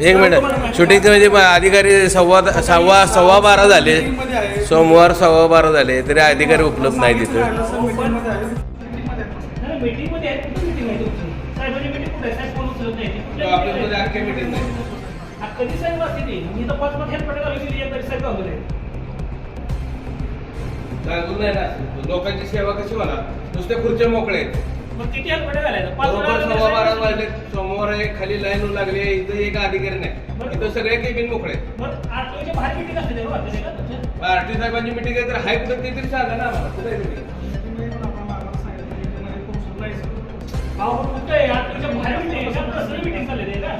एक minute shooting म्हणजे अधिकारी सव्वा सव्वा सव्वा बारा झाले. सोमवार सव्वा बारा झाले तरी अधिकारी उपलब्ध नाही तिथं. लोकांची सेवा कशी होणार नुसते खुर्च्या मोकळे आहेत. मग किती घालायचं? पाच सव्वा बारा वाजले समोर एक खाली लाईन लागली इथं एक अधिकारी नाही इथं सगळे केबिन मोकळे आहेत. मग आठ वाजता बाहेर meeting असते तेव्हा, असते का तुमच्या? आरटी साहेबांची मिटिंग आहे तर हाय कुठं ते तरी सांगा ना आम्हाला कुठे आहे जायचं. अहो, पण कुठं आहे? बाहेर आहे. साहेब, कसलं ते का?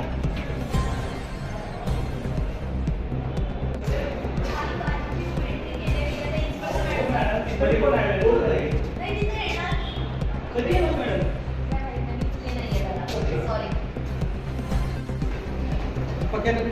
पण आहे. गेलं?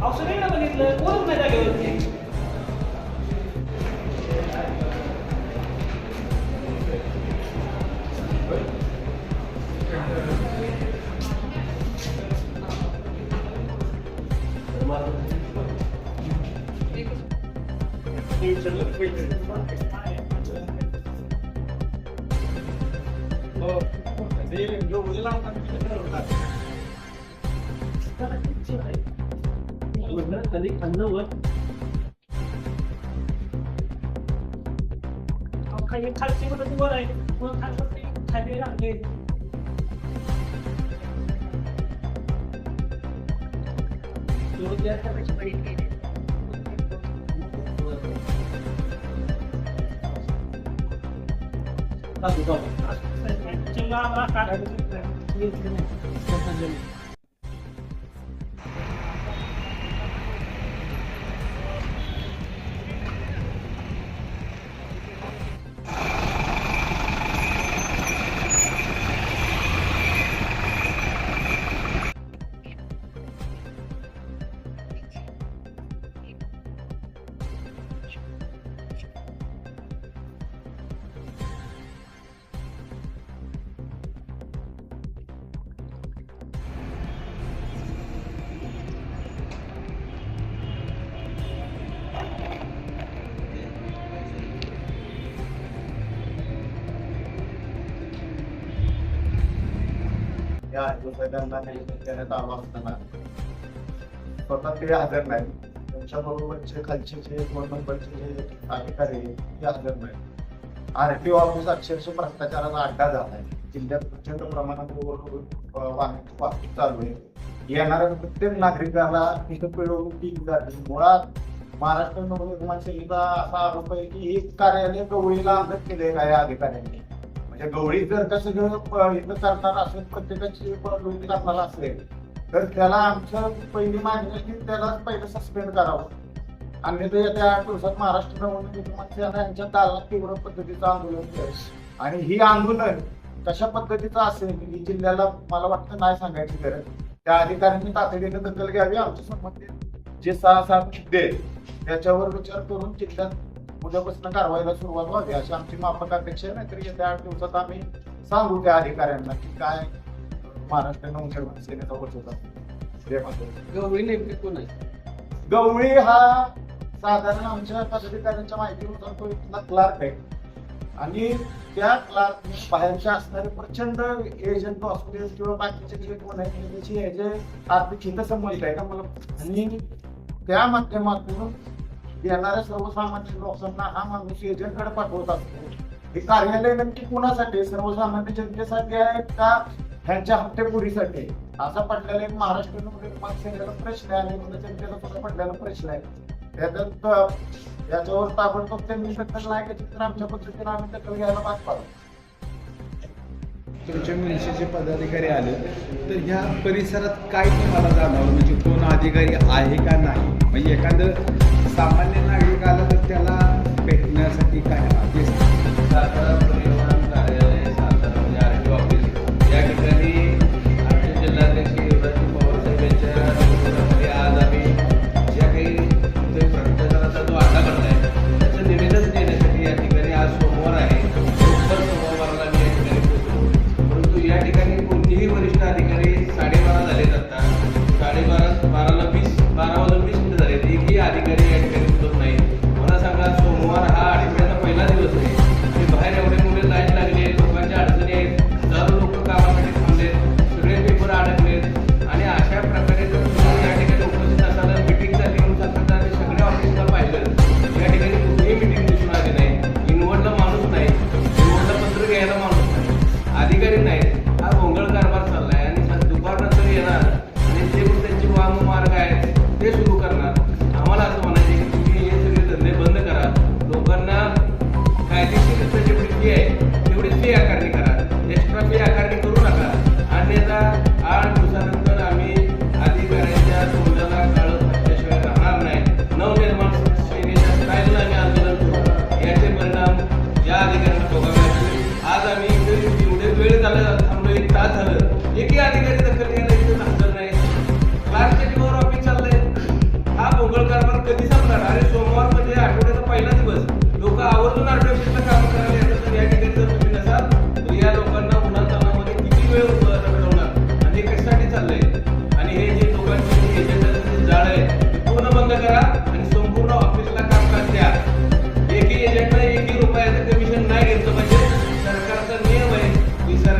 अहो, सगळीकडे बघितलं. कोणच नाही जागेवरती. कधी अन्नवर काही खालची मदत वर आहे मग खालचं खाली राहते चिंगा आम्हाला काढायचं या दिवसांना नियोजन करण्यात आलं असताना. स्वतः ते हजर नाही त्यांच्याबरोबरचे खालचे जे दोन नंबरचे जे अधिकारी ते हजर नाही आरटीओ ऑफिस अक्षरशः भ्रष्टाचाराचा अड्डा झाला आहे. जिल्ह्यात प्रचंड प्रमाणात वाहतूक वाहतूक चालू आहे. येणाऱ्या प्रत्येक नागरिकाला तिथं पिळवणूक केली जाते. मुळात महाराष्ट्र नवनिर्माण सेनेचा असा आरोप आहे की हे कार्यालय गवळीला अंगत केले आहे अधिकाऱ्यांनी? म्हणजे गवळी जर कसं घेऊन इथं करणार असेल प्रत्येकाची प्रवृत्ती करणार असेल. तर त्याला आमचं पहिली मागणी की त्याला पहिलं सस्पेंड करावं. अन्यथा येत्या आठ दिवसात महाराष्ट्र नवनिर्माण यांच्या दालनात तीव्र पद्धतीचं आंदोलन आणि ही आंदोलन कशा पद्धतीचं असेल ही जिल्ह्याला मला वाटतं नाही सांगायची गरज. त्या अधिकाऱ्यांनी तातडीने दखल घ्यावी आमच्या संबंधित जे सहा सात मुद्दे त्याच्यावर विचार करून जिल्ह्यात उद्यापासून कारवाईला सुरुवात व्हावी अशी आमची माफक अपेक्षा आहे नाहीतर येत्या आठ दिवसात आम्ही सांगू त्या अधिकाऱ्यांना की काय महाराष्ट्र नवनिर्माण सेनेचा जय माता गवळी नेमके कोण आहे? गवळी हा साधारण आमच्या पदाधिकाऱ्यांच्या माहितीनुसार तो इथला क्लार्क आहे. आणि त्या क्लार्क बाहेरच्या असणारे प्रचंड एजंट असू दे किंवा बाकीचे जे कोण आहेत त्याची हे जे आर्थिक हितसंबंध आहे का मला आणि त्या माध्यमातून येणाऱ्या सर्वसामान्य लोकांना हा माणूस एजंटकडे पाठवत असतो. हे कार्यालय नक्की कुणासाठी आहे? सर्वसामान्य जनतेसाठी आहे का ह्यांच्या हप्तेपुरीसाठी असा पडलेला एक महाराष्ट्र नवनिर्माण प्रश्न आहे आणि जनतेला सुद्धा पडलेला प्रश्न आहे. त्याच्यात याच्यावर ताबडतोब त्यांनी दखल नाही घेतली तर आमच्या पद्धतीने आम्ही दखल घ्यायला भाग पाडू. तुमच्या मनसेचे पदाधिकारी आले. तर ह्या परिसरात काय तुम्हाला जाणवलं? म्हणजे कोण अधिकारी आहे का नाही? म्हणजे एखादं सामान्य नागरिक आला तर त्याला पण मार्ग आहेत. ते सुरू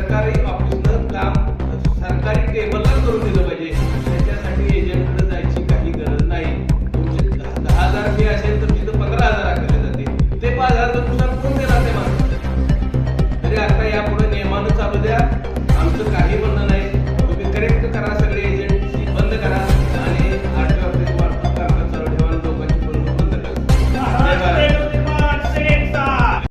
सरकारी ऑफिसनं काम सरकारी टेबलला करून दिलं पाहिजे. त्याच्यासाठी एजंटकडे जायची काही गरज नाही. तुमचे दहा हजार फी असेल तर तिथं पंधरा हजार आकारले जाते ते पाच हजार तर नुकसान कोण देणार ते माणसं तरी आता यापुढे नियमानं चालू द्या.